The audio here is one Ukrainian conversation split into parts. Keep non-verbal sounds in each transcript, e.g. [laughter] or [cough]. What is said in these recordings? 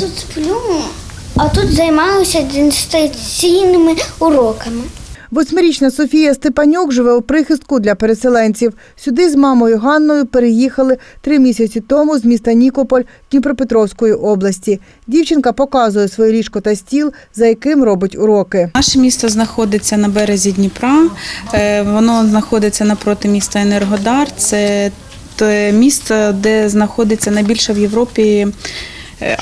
Тут сплю, а тут займаюся дистанційними уроками. Восьмирічна Софія Степанюк живе у прихистку для переселенців. Сюди з мамою Ганною переїхали три місяці тому з міста Нікополь Дніпропетровської області. Дівчинка показує своє ліжко та стіл, за яким робить уроки. Наше місто знаходиться на березі Дніпра. Е, Воно знаходиться напроти міста Енергодар. Це те місто, де знаходиться найбільша в Європі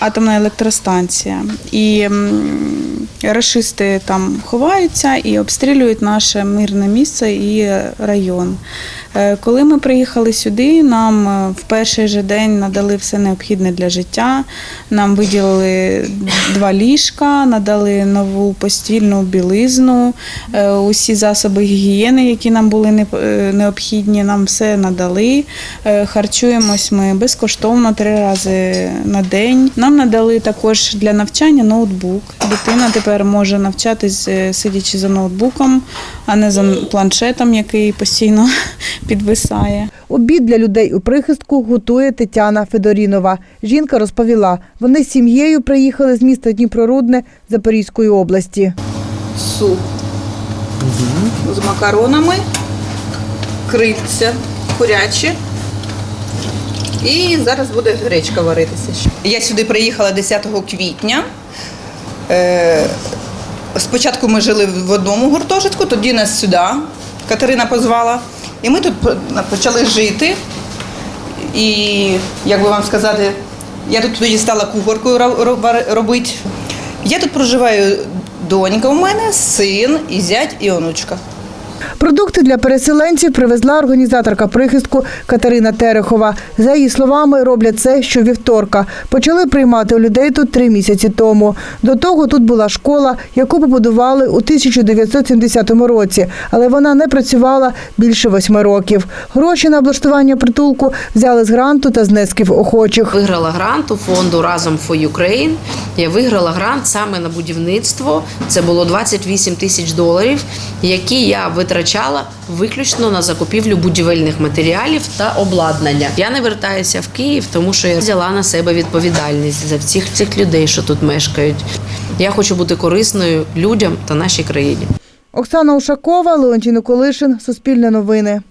атомна електростанція. І м, рашисти там ховаються і обстрілюють наше мирне місце і район. Е, Коли ми приїхали сюди, нам е, в перший же день надали все необхідне для життя. Нам виділили два ліжка, надали нову постільну білизну, е, усі засоби гігієни, які нам були необхідні, нам все надали. Харчуємось ми безкоштовно три рази на день. Нам надали також для навчання ноутбук. Дитина тепер може навчатись е, сидячи за ноутбуком, а не за планшетом, який постійно [laughs] підвисає. Обід для людей у прихистку готує Тетяна Федорінова. Жінка розповіла, вони з сім'єю приїхали з міста Дніпрорудне Запорізької області. суп з макаронами, крильця курячі. І зараз буде гречка варитися. Я сюди приїхала 10 квітня. Е, Спочатку ми жили в одному гуртожитку, тоді нас сюди Катерина позвала. І ми тут почали жити. І як би вам сказати, я тут тоді стала кухаркою ро- ро- робити. Я тут проживаю донька у мене, син, і зять, і онучка. Продукти для переселенців привезла організаторка прихистку Катерина Терехова. За її словами, роблять це щовівторка. Почали приймати у людей тут три місяці тому. До того тут була школа, яку побудували у 1970 році, але вона не працювала більше восьми років. Гроші на облаштування притулку взяли з гранту та знесків охочих. Виграла грант у фонду Разом for Ukraine. Я виграла грант саме на будівництво. Це було 28 тисяч доларів, які я витрачала виключно на закупівлю будівельних матеріалів та обладнання. Я не вертаюся в Київ, тому що я взяла на себе відповідальність за всіх цих людей, що тут мешкають. Я хочу бути корисною людям та нашій країні. Оксана Ушакова, Леонтій Колишин, Суспільне новини.